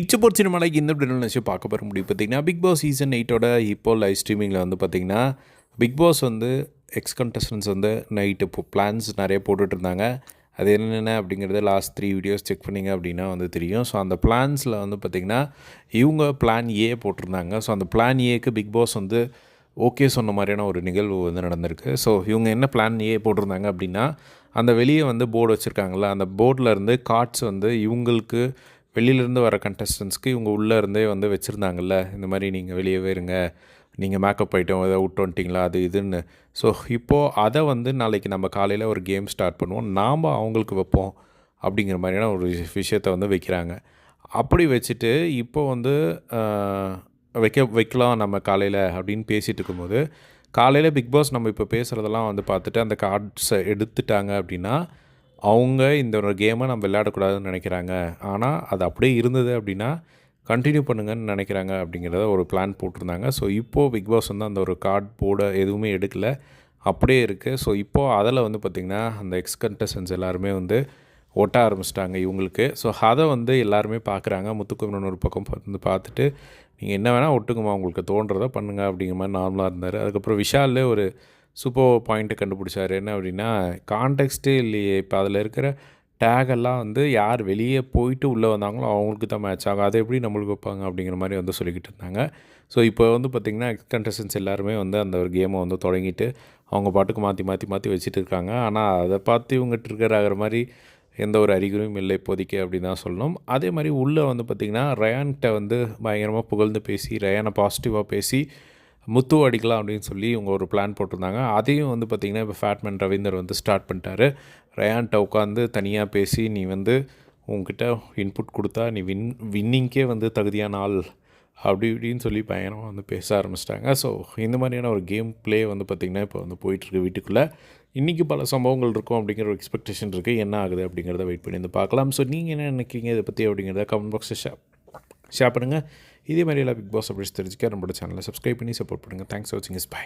இச்சப்போர் சினிமாவில் இந்த இப்படி நினச்சி பார்க்க போகிற முடியும் பார்த்தீங்கன்னா பிக் பாஸ் சீசன் எயிட்டோட இப்போ லைவ் ஸ்ட்ரீமிங்கில் வந்து பார்த்தீங்கன்னா பிக் பாஸ் வந்து எக்ஸ் கண்டஸ்டன்ஸ் வந்து நைட்டு இப்போ பிளான்ஸ் நிறைய போட்டுட்ருந்தாங்க. அது என்னென்ன அப்படிங்கிறது லாஸ்ட் த்ரீ வீடியோஸ் செக் பண்ணிங்க அப்படின்னா வந்து தெரியும். ஸோ அந்த பிளான்ஸில் வந்து பார்த்திங்கன்னா இவங்க பிளான் ஏ போட்டிருந்தாங்க. ஸோ அந்த பிளான் ஏக்கு பிக் பாஸ் வந்து ஓகே சொன்ன மாதிரியான ஒரு நிகழ்வு வந்து நடந்திருக்கு. ஸோ இவங்க என்ன பிளான் ஏ போட்டிருந்தாங்க அப்படின்னா அந்த வெளியே வந்து போர்டு வச்சுருக்காங்களா அந்த போர்டில் இருந்து கார்ட்ஸ் வந்து இவங்களுக்கு வெளியிலேருந்து வர கண்டஸ்டன்ஸ்க்கு இவங்க உள்ளே இருந்தே வந்து வச்சுருந்தாங்கல்ல இந்த மாதிரி நீங்கள் வெளியவே இருங்க நீங்கள் மேக்கப் ஐட்டம் எதாவது விட்டு வந்துட்டிங்களா அது இதுன்னு. ஸோ இப்போது அதை வந்து நாளைக்கு நம்ம காலையில் ஒரு கேம் ஸ்டார்ட் பண்ணுவோம். நாம் அவங்களுக்கு வைப்போம் அப்படிங்கிற மாதிரியான ஒரு விஷயத்த வந்து வைக்கிறாங்க. அப்படி வச்சுட்டு இப்போ வந்து வைக்க வைக்கலாம் நம்ம காலையில் அப்படின்னு பேசிகிட்டு இருக்கும்போது காலையில் பிக் பாஸ் நம்ம இப்போ பேசுகிறதெல்லாம் வந்து பார்த்துட்டு அந்த கார்ட்ஸை எடுத்துட்டாங்க அப்படின்னா அவங்க இந்த ஒரு கேமை நம்ம விளையாடக்கூடாதுன்னு நினைக்கிறாங்க. ஆனால் அது அப்படியே இருந்தது அப்படின்னா கண்டினியூ பண்ணுங்கன்னு நினைக்கிறாங்க அப்படிங்கிறத ஒரு பிளான் போட்டிருந்தாங்க. ஸோ இப்போது பிக் பாஸ் வந்து அந்த ஒரு கார்ட் போர்டை எதுவுமே எடுக்கல. அப்படியே இருக்குது ஸோ இப்போது அதில் வந்து பார்த்திங்கன்னா அந்த எக்ஸ் கண்டஸ்டன்ஸ் எல்லாருமே வந்து ஒட்ட ஆரம்பிச்சிட்டாங்க இவங்களுக்கு. ஸோ அதை வந்து எல்லாருமே பார்க்குறாங்க முத்துக்குமரன் ஒரு பக்கம் வந்து பார்த்துட்டு நீங்கள் என்ன வேணால் ஒட்டுக்குமா உங்களுக்கு தோன்றதை பண்ணுங்க அப்படிங்கிற மாதிரி நார்மலாக இருந்தார். அதுக்கப்புறம் விஷாலே ஒரு சூப்பர் பாயிண்ட்டை கண்டுபிடிச்சார். என்ன அப்படின்னா கான்டெக்ஸ்ட்டே இல்லையே. இப்போ அதில் இருக்கிற டேக் எல்லாம் வந்து யார் வெளியே போயிட்டு உள்ளே வந்தாங்களோ அவங்களுக்கு தான் மேட்ச் ஆகும். அதை எப்படி நம்மளுக்கு வைப்பாங்க அப்படிங்கிற மாதிரி வந்து சொல்லிக்கிட்டு இருந்தாங்க. ஸோ இப்போ வந்து பார்த்திங்கன்னா கண்டஸ்டன்ஸ் எல்லாருமே வந்து அந்த ஒரு கேமை வந்து தொடங்கிட்டு அவங்க பாட்டுக்கு மாற்றி மாற்றி மாற்றி வச்சுட்டு இருக்காங்க. ஆனால் அதை பார்த்து இவங்க ட்ரிகர் ஆகிற மாதிரி எந்த ஒரு அறிகுறியும் இல்லை இப்போதைக்கு அப்படின்னு தான் சொல்லணும். அதே மாதிரி உள்ளே வந்து பார்த்திங்கன்னா ரயான்கிட்ட வந்து பயங்கரமாக புகழ்ந்து பேசி ரயானை பாசிட்டிவாக பேசி முத்து அடிக்கலாம் அப்படின்னு சொல்லி இவங்க ஒரு பிளான் போட்டிருந்தாங்க. அதையும் வந்து பார்த்திங்கன்னா இப்போ ஃபேட்மேன் ரவீந்தர் வந்து ஸ்டார்ட் பண்ணிட்டாரு. ரயான்கிட்ட உட்காந்து தனியாக பேசி நீ வந்து உங்ககிட்ட இன்புட் கொடுத்தா நீ வின் வின்னிங்க்கே வந்து தகுதியான ஆள். அப்படி இப்படின்னு சொல்லி பயணம் வந்து பேச ஆரம்பிச்சிட்டாங்க. ஸோ இந்த மாதிரியான ஒரு கேம் ப்ளே வந்து பார்த்திங்கன்னா இப்போ வந்து போயிட்டுருக்கு வீட்டுக்குள்ளே. இன்றைக்கி பல சம்பவங்கள் இருக்கும் அப்படிங்கிற ஒரு எக்ஸ்பெக்டேஷன் இருக்குது என்ன ஆகுது அப்படிங்கிறத வெயிட் பண்ணி வந்து பார்க்கலாம். ஸோ நீங்கள் என்ன நினைக்கிறீங்க? இதை பற்றி அப்படிங்கிறத கமெண்ட் பாக்ஸில் ஷேர் பண்ணுங்கள் இதே மாதிரி எல்லா பிக் பாஸ் அப்படி தெரிஞ்சுக்க நம்மளோட சேனலை சப்ஸ்கிரைப் பண்ணி சப்போர்ட் பண்ணுங்கள் தேங்க்ஸ் ஃபார் வாட்சிங் இஸ் பை